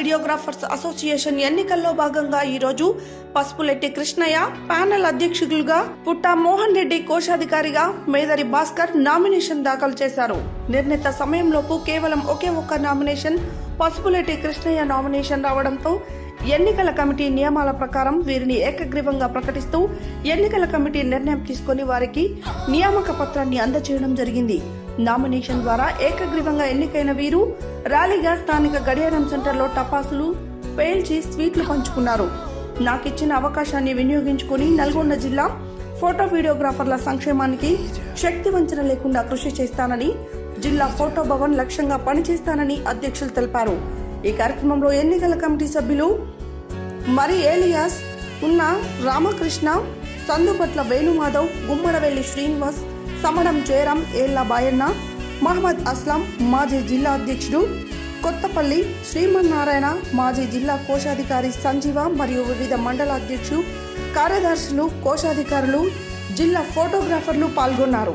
Videographers association ఎన్నికల్లో భాగంగా ఈరోజు పసుపులెట్టి కృష్ణయ్య ప్యానెల్ అధ్యక్షులుగా పుట్ట మోహన్ రెడ్డి కోశాధికారిగా మేదరి భాస్కర్ నామినేషన్ దాఖలు చేశారు. నిర్ణీత సమయంలోపు కేవలం ఒకే ఒక్క నామినేషన్ పసుపులెట్టి కృష్ణయ్య నామినేషన్ రావడంతో ఎన్నికల కమిటీ నియమాల ప్రకారం వీరిని ఏకగ్రీవంగా ప్రకటిస్తూ ఎన్నికల కమిటీ నిర్ణయం తీసుకొని వారికి నియామక పత్రాన్ని అందజేయడం జరిగింది. నామినేషన్ ద్వారా ఏకగ్రీవంగా ఎన్నికైన వీరు ర్యాలీగా స్థానిక గడియారం సెంటర్లో టపాసులు పేల్చి స్వీట్లు పంచుకున్నారు. నాకిచ్చిన అవకాశాన్ని వినియోగించుకుని నల్గొండ జిల్లా ఫోటో వీడియోగ్రాఫర్ల సంక్షేమానికి శక్తి వంచన లేకుండా కృషి చేస్తానని జిల్లా ఫోటో భవన్ లక్ష్యంగా పనిచేస్తానని అధ్యక్షులు తెలిపారు. ఈ కార్యక్రమంలో ఎన్నికల కమిటీ సభ్యులు మరి ఏలియాస్ ఉన్న రామకృష్ణ సందుపట్ల వేణుమాధవ్ గుమ్మడవెల్లి శ్రీనివాస్ సమడం జయరాం ఏళ్ళ బాయన్న మహమ్మద్ అస్లాం మాజీ జిల్లా అధ్యక్షుడు కొత్తపల్లి శ్రీమన్నారాయణ మాజీ జిల్లా కోశాధికారి సంజీవ మరియు వివిధ మండల అధ్యక్షులు కార్యదర్శులు కోశాధికారులు జిల్లా ఫోటోగ్రాఫర్లు పాల్గొన్నారు.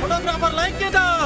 ఫోటోగ్రాఫర్ లైక్ చేద్దాం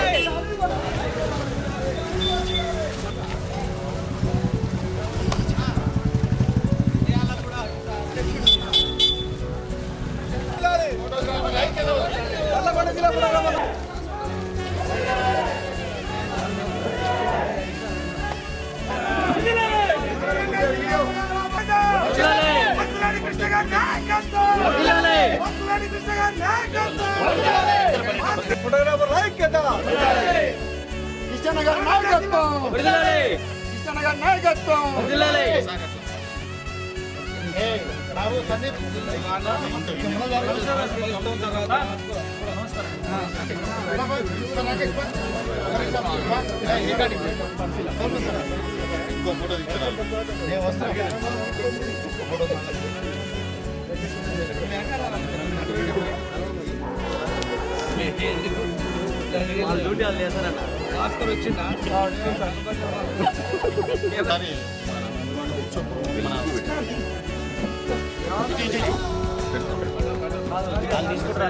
గారి నాయకత్వం వత్తులాడి కృష్ణ గారి నాయకత్వం ఫోటోగ్రాఫర్ లైక్ చేద్దాం కృష్ణ గారి నాయకత్వం గారి నాయకత్వం డ్యూటీ వాళ్ళు చేస్తారన్న భాస్కర్ వచ్చిందా తీసుకుంటారా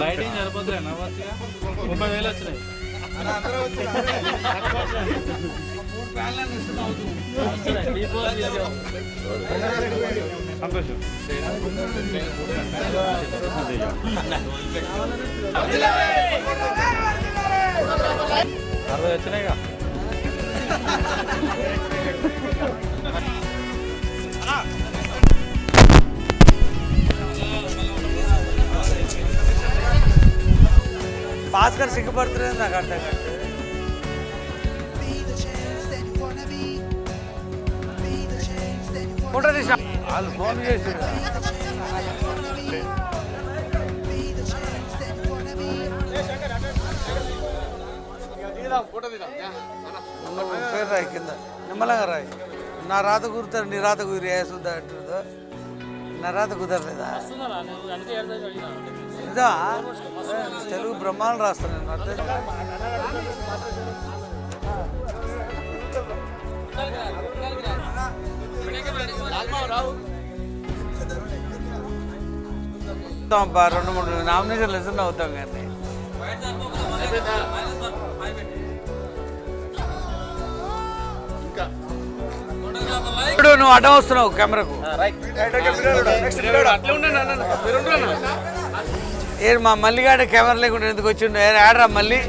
లైటింగ్ సరిపోతులే ముప్పై వేలు వచ్చినాయి. సంతోషం అరవై వచ్చినాయిగా. భాస్కర్ సిగ్గుపడుతులేదు నాకు అర్థం కాదు. ఫోటో తీసా. వాళ్ళు ఫోన్ చేసి పేరు రాయి కింద. నిమ్మలంగా రాయి. నా రాత కుదురుతారు నీ రాత కుదిరి వేసుద్దా అంటుందో. నా రాత కుదరలేదా? ఇదా? తెలుగు బ్రహ్మాండం రాస్తాను నేను అర్థం రెండు మూడు నామినేషన్లు ఇస్తున్నా అవుతాం కానీ. ఇప్పుడు నువ్వు అడ్డం వస్తున్నావు కెమెరాకు. ఏ మా మల్లిగాడ కెమెరా లేకుండా ఎందుకు వచ్చిండు? ఏ ఆడరా మళ్ళీ.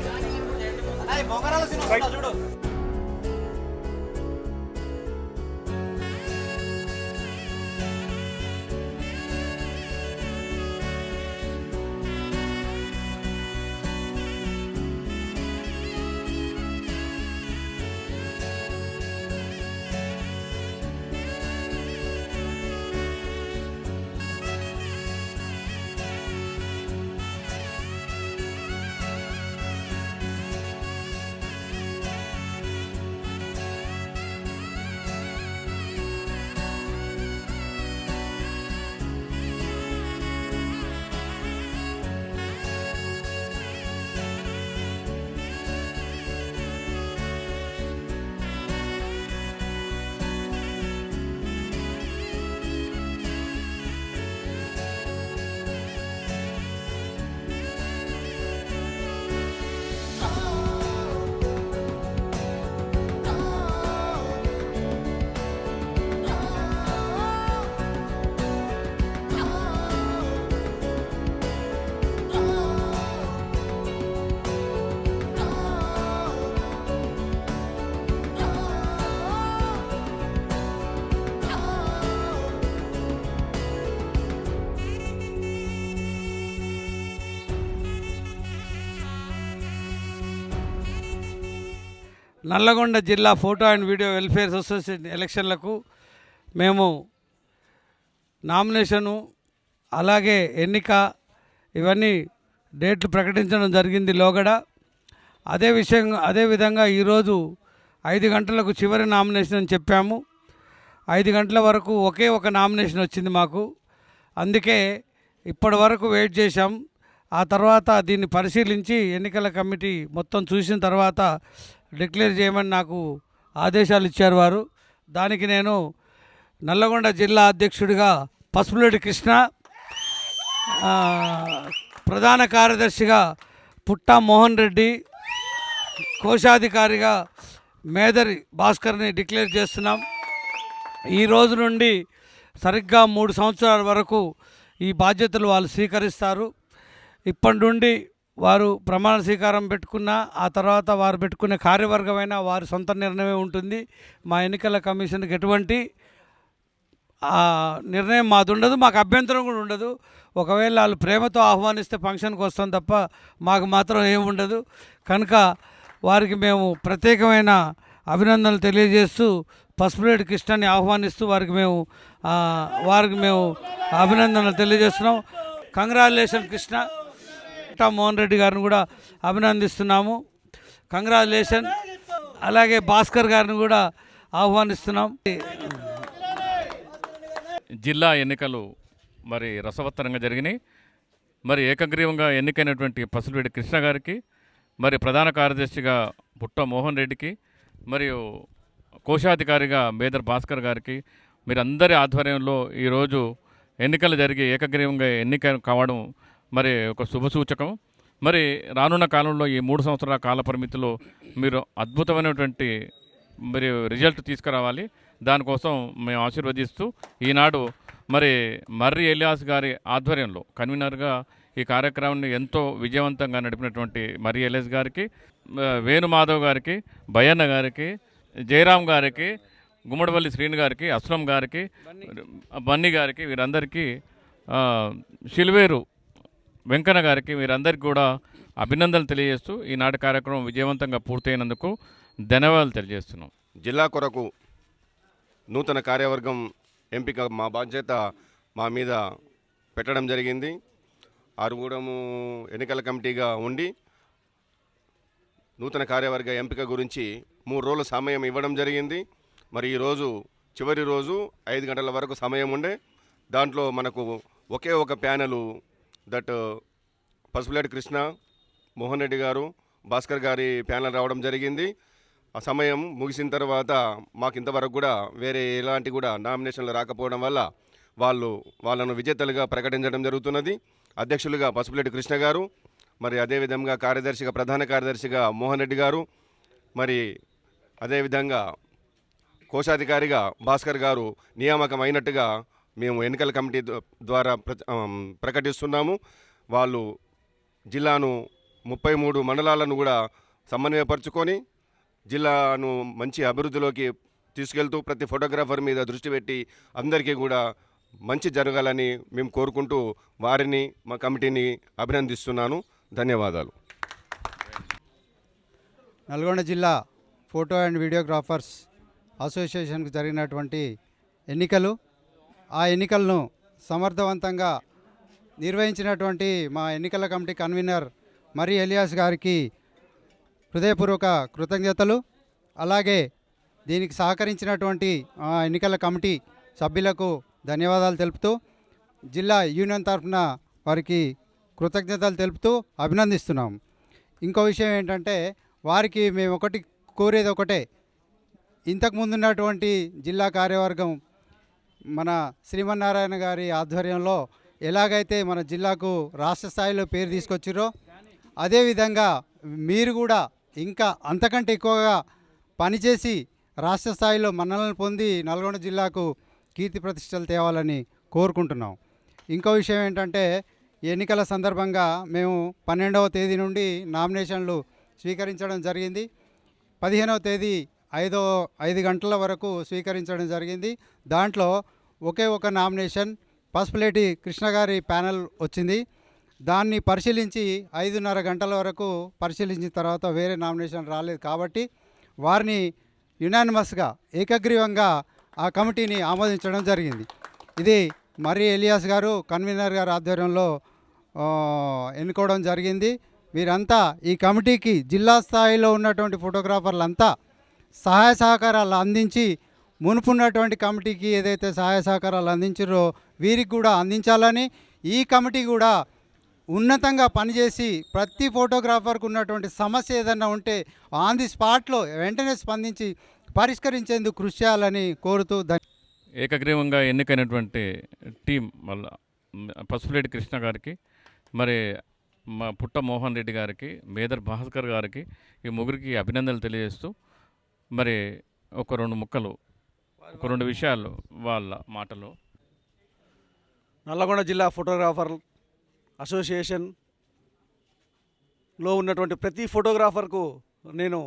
నల్లగొండ జిల్లా photo and video welfare association ఎలక్షన్లకు మేము నామినేషను అలాగే ఎన్నిక ఇవన్నీ డేట్లు ప్రకటించడం జరిగింది లోగడ. అదే విషయం అదే విధంగా ఈరోజు ఐదు గంటలకు చివరి నామినేషన్ అని చెప్పాము. ఐదు గంటల వరకు ఒకే ఒక నామినేషన్ వచ్చింది మాకు. అందుకే ఇప్పటి వరకు వెయిట్ చేశాం. ఆ తర్వాత దీన్ని పరిశీలించి ఎన్నికల కమిటీ మొత్తం చూసిన తర్వాత డిక్లేర్ చేయమని నాకు ఆదేశాలు ఇచ్చారు వారు. దానికి నేను నల్లగొండ జిల్లా అధ్యక్షుడిగా పసుపులేటి కృష్ణ ప్రధాన కార్యదర్శిగా పుట్టా మోహన్ రెడ్డి కోశాధికారిగా మేదరి భాస్కర్ని డిక్లేర్ చేస్తున్నాం. ఈ రోజు నుండి సరిగ్గా మూడు సంవత్సరాల వరకు ఈ బాధ్యతలు వాళ్ళు స్వీకరిస్తారు. ఇప్పటి నుండి వారు ప్రమాణ స్వీకారం పెట్టుకున్న ఆ తర్వాత వారు పెట్టుకునే కార్యవర్గమైన వారి సొంత నిర్ణయమే ఉంటుంది. మా ఎన్నికల కమిషన్కి ఎటువంటి ఆ నిర్ణయం మాది ఉండదు మాకు అభ్యంతరం కూడా ఉండదు. ఒకవేళ వాళ్ళు ప్రేమతో ఆహ్వానిస్తే ఫంక్షన్కి వస్తాం తప్ప మాకు మాత్రం ఏమి ఉండదు. కనుక వారికి మేము ప్రత్యేకమైన అభినందనలు తెలియజేస్తూ పసుపులేటి కృష్ణాన్ని ఆహ్వానిస్తూ వారికి మేము వారికి మేము అభినందనలు తెలియజేస్తున్నాం. కంగ్రాచులేషన్ కృష్ణ. మోహన్ రెడ్డి గారిని కూడా అభినందిస్తున్నాము. కంగ్రాచులేషన్ అలాగే భాస్కర్ గారిని కూడా ఆహ్వానిస్తున్నాం. జిల్లా ఎన్నికలు మరి రసవత్తరంగా జరిగినాయి. మరి ఏకగ్రీవంగా ఎన్నికైనటువంటి పసులరెడ్డి కృష్ణ గారికి మరి ప్రధాన కార్యదర్శిగా పుట్ట మోహన్ రెడ్డికి మరియు కోశాధికారిగా మేదర్ భాస్కర్ గారికి మీరందరి ఆధ్వర్యంలో ఈరోజు ఎన్నికలు జరిగి ఏకగ్రీవంగా ఎన్నిక కావడం మరి ఒక శుభసూచకం మరి రానున్న కాలంలో ఈ మూడు సంవత్సరాల కాల పరిమితిలో మీరు అద్భుతమైనటువంటి మరి రిజల్ట్ తీసుకురావాలి. దానికోసం మేము ఆశీర్వదిస్తూ ఈనాడు మరి మర్రి ఎలియాస్ గారి ఆధ్వర్యంలో కన్వీనర్గా ఈ కార్యక్రమాన్ని ఎంతో విజయవంతంగా నడిపినటువంటి మర్రి ఎలియాస్ గారికి వేణుమాధవ్ గారికి భయన్న గారికి జయరామ్ గారికి గుమ్మడిపల్లి శ్రీని గారికి అస్లం గారికి బన్నీ గారికి వీరందరికీ శిల్వేరు వెంకన్న గారికి మీరందరికీ కూడా అభినందనలు తెలియజేస్తూ ఈనాటి కార్యక్రమం విజయవంతంగా పూర్తయినందుకు ధన్యవాదాలు తెలియజేస్తున్నాం. జిల్లా కొరకు నూతన కార్యవర్గం ఎంపిక మా బాధ్యత మా మీద పెట్టడం జరిగింది. ఆరుగుడము ఎన్నికల కమిటీగా ఉండి నూతన కార్యవర్గ ఎంపిక గురించి మూడు రోజుల సమయం ఇవ్వడం జరిగింది. మరి ఈరోజు చివరి రోజు ఐదు గంటల వరకు సమయం ఉండే. దాంట్లో మనకు ఒకే ఒక ప్యానెలు దట్ పసుపులేటి కృష్ణ మోహన్ రెడ్డి గారు భాస్కర్ గారి ప్యానెల్ రావడం జరిగింది. ఆ సమయం ముగిసిన తర్వాత మాకు ఇంతవరకు కూడా వేరే ఎలాంటి కూడా నామినేషన్లు రాకపోవడం వల్ల వాళ్ళు వాళ్ళను విజేతలుగా ప్రకటించడం జరుగుతున్నది. అధ్యక్షులుగా పసుపులేటి కృష్ణ గారు మరి అదేవిధంగా కార్యదర్శిగా ప్రధాన కార్యదర్శిగా మోహన్ రెడ్డి గారు మరి అదేవిధంగా కోశాధికారిగా భాస్కర్ గారు నియామకం అయినట్టుగా మేము ఎన్నికల కమిటీ ద్వారా ప్ర- ప్రకటిస్తున్నాము. వాళ్ళు జిల్లాను ముప్పై మూడు మండలాలను కూడా సమన్వయపరుచుకొని జిల్లాను మంచి అభివృద్ధిలోకి తీసుకెళ్తూ ప్రతి ఫోటోగ్రాఫర్ మీద దృష్టి పెట్టి అందరికీ కూడా మంచి జరగాలని మేము కోరుకుంటూ వారిని మా కమిటీని అభినందిస్తున్నాను. ధన్యవాదాలు. నల్గొండ జిల్లా ఫోటో అండ్ వీడియోగ్రాఫర్స్ అసోసియేషన్కు జరిగినటువంటి ఎన్నికలు ఆ ఎన్నికలను సమర్థవంతంగా నిర్వహించినటువంటి మా ఎన్నికల కమిటీ కన్వీనర్ మరి ఎలియాస్ గారికి హృదయపూర్వక కృతజ్ఞతలు. అలాగే దీనికి సహకరించినటువంటి ఆ ఎన్నికల కమిటీ సభ్యులకు ధన్యవాదాలు తెలుపుతూ జిల్లా యూనియన్ తరఫున వారికి కృతజ్ఞతలు తెలుపుతూ అభినందిస్తున్నాం. ఇంకో విషయం ఏంటంటే వారికి మేము ఒకటి కోరేది ఒకటే ఇంతకు ఉన్నటువంటి జిల్లా కార్యవర్గం మన శ్రీమన్నారాయణ గారి ఆధ్వర్యంలో ఎలాగైతే మన జిల్లాకు రాష్ట్ర స్థాయిలో పేరు తీసుకొచ్చిరో అదేవిధంగా మీరు కూడా ఇంకా అంతకంటే ఎక్కువగా పనిచేసి రాష్ట్ర స్థాయిలో మన్ననలు పొంది నల్గొండ జిల్లాకు కీర్తి ప్రతిష్టలు తేవాలని కోరుకుంటున్నాం. ఇంకో విషయం ఏంటంటే ఎన్నికల సందర్భంగా మేము పన్నెండవ తేదీ నుండి నామినేషన్లు స్వీకరించడం జరిగింది. పదిహేనవ తేదీ ఐదో ఐదు గంటల వరకు స్వీకరించడం జరిగింది. దాంట్లో ఒకే ఒక నామినేషన్ పసుపులేటి కృష్ణ గారి ప్యానెల్ వచ్చింది. దాన్ని పరిశీలించి ఐదున్నర గంటల వరకు పరిశీలించిన తర్వాత వేరే నామినేషన్ రాలేదు కాబట్టి వారిని యునానిమస్గా ఏకగ్రీవంగా ఆ కమిటీని ఆమోదించడం జరిగింది. ఇది మరి ఎలియాస్ గారు కన్వీనర్ గారి ఆధ్వర్యంలో ఎన్నుకోవడం జరిగింది. వీరంతా ఈ కమిటీకి జిల్లా స్థాయిలో ఉన్నటువంటి ఫోటోగ్రాఫర్లంతా సహాయ సహకారాలు అందించి మునుపున్నటువంటి కమిటీకి ఏదైతే సహాయ సహకారాలు అందించారో వీరికి కూడా అందించాలని ఈ కమిటీ కూడా ఉన్నతంగా పనిచేసి ప్రతి ఫోటోగ్రాఫర్కు ఉన్నటువంటి సమస్య ఏదైనా ఉంటే ఆన్ ది స్పాట్లో వెంటనే స్పందించి పరిష్కరించేందుకు కృషి చేయాలని కోరుతూ ధన్య ఏకగ్రీవంగా ఎన్నికైనటువంటి టీం వల్ల పసుపులేటి కృష్ణ గారికి మరి మా పుట్ట మోహన్ రెడ్డి గారికి మేదర్ భాస్కర్ గారికి ఈ ముగ్గురికి అభినందనలు తెలియజేస్తూ మరి ఒక రెండు ముక్కలు ఒక రెండు విషయాలు వాళ్ళ మాటలు. నల్లగొండ జిల్లా ఫోటోగ్రాఫర్ అసోసియేషన్లో ఉన్నటువంటి ప్రతి ఫోటోగ్రాఫర్కు నేను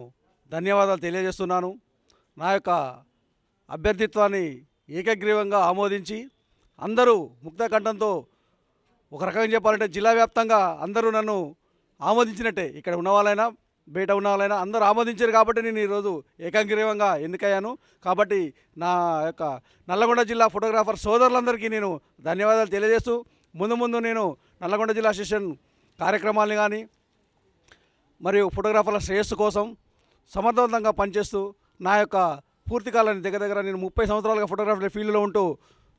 ధన్యవాదాలు తెలియజేస్తున్నాను. నా యొక్క అభ్యర్థిత్వాన్ని ఏకగ్రీవంగా ఆమోదించి అందరూ ముక్త కంఠంతో ఒక రకంగా చెప్పాలంటే జిల్లా వ్యాప్తంగా అందరూ నన్ను ఆమోదించినట్టే ఇక్కడ ఉన్న వాళ్ళైనా బయట ఉన్న వాళ్ళైనా అందరూ ఆమోదించారు కాబట్టి నేను ఈరోజు ఏకాగ్రీవంగా ఎన్నికయ్యాను. కాబట్టి నా యొక్క నల్లగొండ జిల్లా ఫోటోగ్రాఫర్ సోదరులందరికీ నేను ధన్యవాదాలు తెలియజేస్తూ ముందు ముందు నేను నల్లగొండ జిల్లా సెషన్ కార్యక్రమాల్ని కానీ మరియు ఫోటోగ్రాఫర్ల శ్రేయస్సు కోసం సమర్థవంతంగా పనిచేస్తూ నా యొక్క పూర్తి కాలాన్ని దగ్గర దగ్గర నేను ముప్పై సంవత్సరాలుగా ఫోటోగ్రఫీ ఫీల్డ్లో ఉంటూ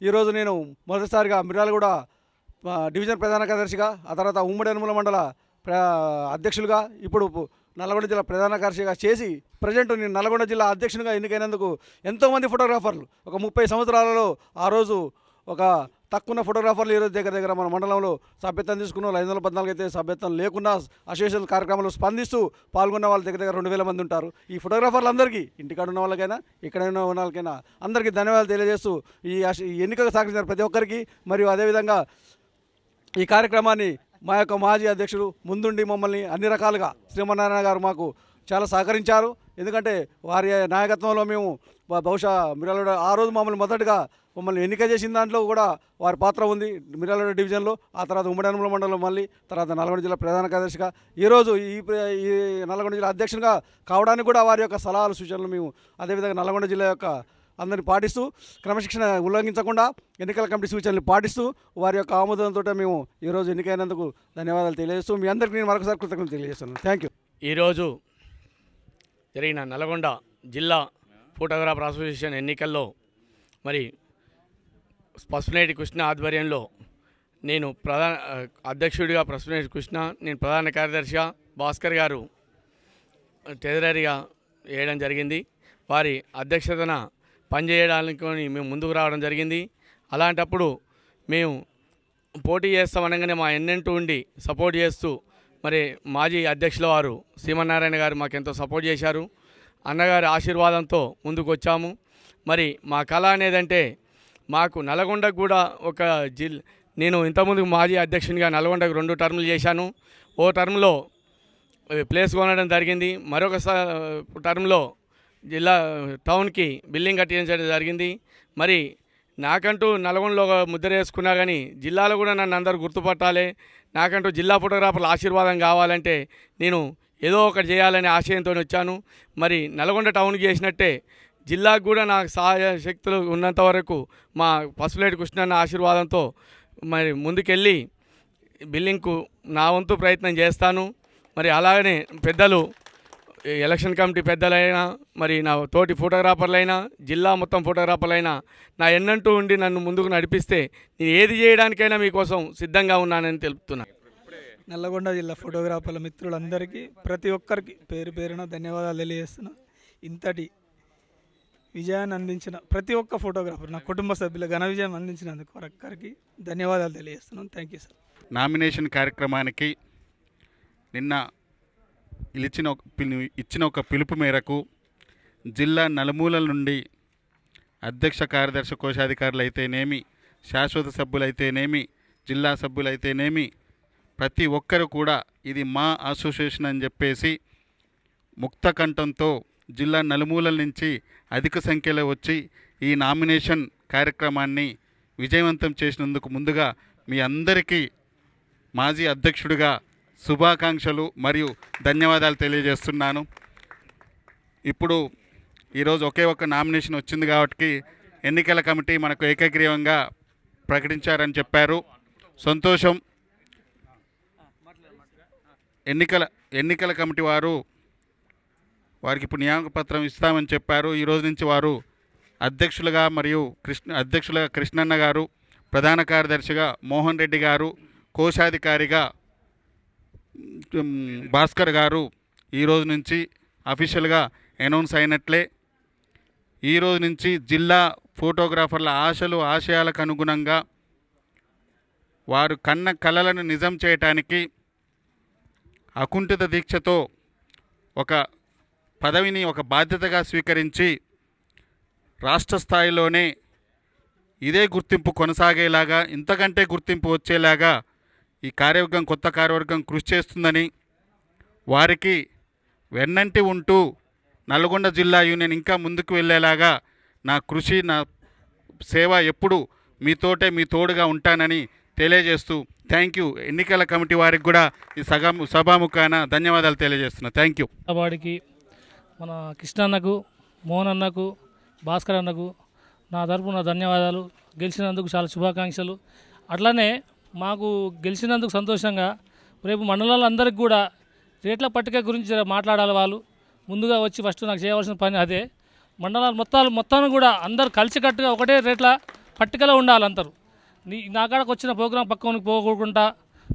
ఈరోజు నేను మొదటిసారిగా మిర్యాలగూడ డివిజన్ ప్రధాన కార్యదర్శిగా ఆ తర్వాత ఉమ్మడి అనుమల మండల అధ్యక్షులుగా ఇప్పుడు నల్గొండ జిల్లా ప్రధాన కార్యదర్శిగా చేసి ప్రజెంట్ నేను నల్గొండ జిల్లా అధ్యక్షునిగా ఎన్నికైనందుకు ఎంతోమంది ఫోటోగ్రాఫర్లు ఒక ముప్పై సంవత్సరాలలో ఆ రోజు ఒక తక్కువ ఫోటోగ్రాఫర్లు ఈరోజు దగ్గర దగ్గర మన మండలంలో సభ్యత్వం తీసుకున్న వాళ్ళు ఐదు వందల పద్నాలుగు అయితే సభ్యత్వం లేకుండా అసోసియేషన్ కార్యక్రమాలు స్పందిస్తూ పాల్గొన్న వాళ్ళ దగ్గర దగ్గర రెండు వేల మంది ఉంటారు. ఈ ఫోటోగ్రాఫర్లు అందరికీ ఇంటికాడ ఉన్న వాళ్ళకైనా ఇక్కడ ఉన్న వాళ్ళకైనా అందరికీ ధన్యవాదాలు తెలియజేస్తూ ఈ ఈ ఎన్నికకు సహకరించిన ప్రతి ఒక్కరికి మరియు అదేవిధంగా ఈ కార్యక్రమాన్ని మా యొక్క మాజీ అధ్యక్షుడు ముందుండి మమ్మల్ని అన్ని రకాలుగా శ్రీమన్నారాయణ గారు మాకు చాలా సహకరించారు. ఎందుకంటే వారి నాయకత్వంలో మేము బహుశా మిర్యాలగూడ ఆ రోజు మమ్మల్ని మొదటగా మమ్మల్ని ఎన్నిక చేసిన దాంట్లో కూడా వారి పాత్ర ఉంది మిర్యాలగూడ డివిజన్లో. ఆ తర్వాత ఉమ్మడి అనుమల మండలం మళ్ళీ తర్వాత నల్గొండ జిల్లా ప్రధాన కార్యదర్శిగా. ఈరోజు ఈ ఈ నల్గొండ జిల్లా అధ్యక్షునిగా కావడానికి కూడా వారి యొక్క సలహాలు సూచనలు మేము అదేవిధంగా నల్గొండ జిల్లా యొక్క అందరిని పాటిస్తూ క్రమశిక్షణ ఉల్లంఘించకుండా ఎన్నికల కమిటీ సూచనలు పాటిస్తూ వారి యొక్క ఆమోదంతో మేము ఈరోజు ఎన్నికైనందుకు ధన్యవాదాలు తెలియజేస్తూ మీ అందరికీ నేను మరొకసారి కృతజ్ఞతలు తెలియజేస్తున్నాను. థ్యాంక్ యూ ఈరోజు జరిగిన నల్గొండ జిల్లా ఫోటోగ్రాఫర్ అసోసియేషన్ ఎన్నికల్లో మరి పసుపునేటి కృష్ణ ఆధ్వర్యంలో నేను ప్రధాన అధ్యక్షుడిగా పసుపునేటి కృష్ణ నేను ప్రధాన కార్యదర్శిగా భాస్కర్ గారు టెజరరీగా వేయడం జరిగింది. వారి అధ్యక్షతన పనిచేయడానికి మేము ముందుకు రావడం జరిగింది. అలాంటప్పుడు మేము పోటీ చేస్తామనగానే మా ఎన్నెంటూ ఉండి సపోర్ట్ చేస్తూ మరి మాజీ అధ్యక్షుల వారు శ్రీమన్నారాయణ గారు మాకెంతో సపోర్ట్ చేశారు. అన్నగారి ఆశీర్వాదంతో ముందుకు వచ్చాము మరి మా కళ అనేదంటే మాకు నల్గొండకు కూడా ఒక జిల్ నేను ఇంతకుముందు మాజీ అధ్యక్షునిగా నల్గొండకు రెండు టర్ములు చేశాను. ఓ టర్మ్లో ప్లేస్ కొనడం జరిగింది. మరొక స- టర్మ్లో జిల్లా టౌన్కి బిల్డింగ్ కట్టించడం జరిగింది. మరి నాకంటూ నల్గొండలో ముద్ర వేసుకున్నా కానీ జిల్లాలో కూడా నన్ను అందరూ గుర్తుపట్టాలి. నాకంటూ జిల్లా ఫోటోగ్రాఫర్ల ఆశీర్వాదం కావాలంటే నేను ఏదో ఒకటి చేయాలనే ఆశయంతో వచ్చాను. మరి నల్గొండ టౌన్కి చేసినట్టే జిల్లాకు కూడా నాకు సహాయ శక్తులు ఉన్నంత వరకు మా పసుపులేటి కృష్ణన్న ఆశీర్వాదంతో మరి ముందుకెళ్ళి బిల్లింగ్కు నా వంతు ప్రయత్నం చేస్తాను. మరి అలాగనే పెద్దలు ఎలక్షన్ కమిటీ పెద్దలైనా మరి నా తోటి ఫోటోగ్రాఫర్లైనా జిల్లా మొత్తం ఫోటోగ్రాఫర్లైనా నా ఎన్నంటూ ఉండి నన్ను ముందుకు నడిపిస్తే నేను ఏది చేయడానికైనా మీకోసం సిద్ధంగా ఉన్నానని తెలుపుతున్నా. నల్లగొండ జిల్లా ఫోటోగ్రాఫర్ల మిత్రులందరికీ ప్రతి ఒక్కరికి పేరు పేరున ధన్యవాదాలు తెలియజేస్తున్నా. ఇంతటి విజయాన్ని అందించిన ప్రతి ఒక్క ఫోటోగ్రాఫర్ నా కుటుంబ సభ్యుల ఘన విజయం అందించినందుకు ఒక్కరికి ధన్యవాదాలు తెలియజేస్తున్నాను. Thank you sir. నామినేషన్ కార్యక్రమానికి నిన్న ఇచ్చిన ఒక ఇచ్చిన ఒక పిలుపు మేరకు జిల్లా నలుమూలల నుండి అధ్యక్ష కార్యదర్శి కోశాధికారులు అయితేనేమి శాశ్వత సభ్యులైతేనేమి జిల్లా సభ్యులైతేనేమి ప్రతి ఒక్కరు కూడా ఇది మా అసోసియేషన్ అని చెప్పేసి ముక్త కంఠంతో జిల్లా నలుమూలల నుంచి అధిక సంఖ్యలో వచ్చి ఈ నామినేషన్ కార్యక్రమాన్ని విజయవంతం చేసినందుకు ముందుగా మీ అందరికీ మాజీ అధ్యక్షుడిగా శుభాకాంక్షలు మరియు ధన్యవాదాలు తెలియజేస్తున్నాను. ఇప్పుడు ఈరోజు ఒకే ఒక నామినేషన్ వచ్చింది కాబట్టి ఎన్నికల కమిటీ మనకు ఏకగ్రీవంగా ప్రకటించారని చెప్పారు. సంతోషం. ఎన్నికల ఎన్నికల కమిటీ వారు వారికి ఇప్పుడు నియామక పత్రం ఇస్తామని చెప్పారు. ఈరోజు నుంచి వారు అధ్యక్షులుగా మరియు కృష్ణ అధ్యక్షులుగా కృష్ణన్న గారు ప్రధాన కార్యదర్శిగా మోహన్ రెడ్డి గారు కోశాధికారిగా భాస్కర్ గారు ఈ రోజు నుంచి అఫీషియల్గా అనౌన్స్ అయినట్లే. ఈ రోజు నుంచి జిల్లా ఫోటోగ్రాఫర్ల ఆశలు ఆశయాలకు అనుగుణంగా వారు కన్న కళలను నిజం చేయటానికి అకుంఠిత దీక్షతో ఒక పదవిని ఒక బాధ్యతగా స్వీకరించి రాష్ట్ర స్థాయిలోనే ఇదే గుర్తింపు కొనసాగేలాగా ఇంతకంటే గుర్తింపు వచ్చేలాగా ఈ కార్యవర్గం కొత్త కార్యవర్గం కృషి చేస్తుందని వారికి వెన్నంటి ఉంటూ నల్గొండ జిల్లా యూనియన్ ఇంకా ముందుకు వెళ్ళేలాగా నా కృషి నా సేవ ఎప్పుడు మీతోటే మీ తోడుగా ఉంటానని తెలియజేస్తూ థ్యాంక్ యూ. ఎన్నికల కమిటీ వారికి కూడా ఈ సగా సభాముఖాన ధన్యవాదాలు తెలియజేస్తున్నా. Thank you. వాడికి మన కృష్ణన్నకు మోహన్ అన్నకు భాస్కర్ అన్నకు నా తరపున ధన్యవాదాలు. గెలిచినందుకు చాలా శుభాకాంక్షలు. అట్లనే మాకు గెలిచినందుకు సంతోషంగా రేపు మండలాలందరికీ కూడా రేట్ల పట్టిక గురించి మాట్లాడాలి వాళ్ళు. ముందుగా వచ్చి ఫస్ట్ నాకు చేయవలసిన పని అదే. మండలాలు మొత్తాలు మొత్తాన్ని కూడా అందరు కలిసికట్టుగా ఒకటే రేట్ల పట్టికలో ఉండాలి అందరూ నీ నాకాడకు వచ్చిన ప్రోగ్రాం పక్కనికి పోకుండా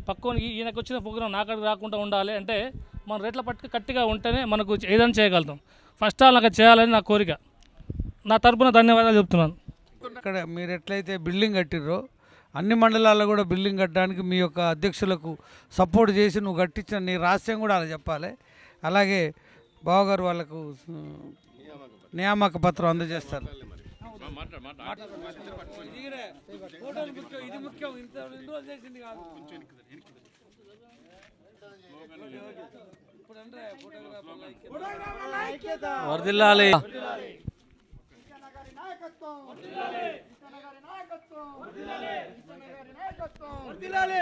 పక్కనికి ఈయనకు వచ్చిన ప్రోగ్రాం నాకాడికి రాకుండా ఉండాలి అంటే మన రేట్ల పట్టిక కట్టిగా ఉంటేనే మనకు ఏదైనా చేయగలుగుతాం. ఫస్ట్ ఆల్ నాకు చేయాలని నా కోరిక. నా తరపున ధన్యవాదాలు చెప్తున్నాను. ఇక్కడ మీరు ఎట్లయితే బిల్డింగ్ కట్టిర్రో అన్ని మండలాల్లో కూడా బిల్డింగ్ కట్టడానికి మీ యొక్క అధ్యక్షులకు సపోర్ట్ చేసి నువ్వు కట్టించిన నీ రహస్యం కూడా అలా చెప్పాలి. అలాగే బావగారు వాళ్ళకు నియామక పత్రం అందజేస్తారు. నాయకత్వం వర్దిలాలి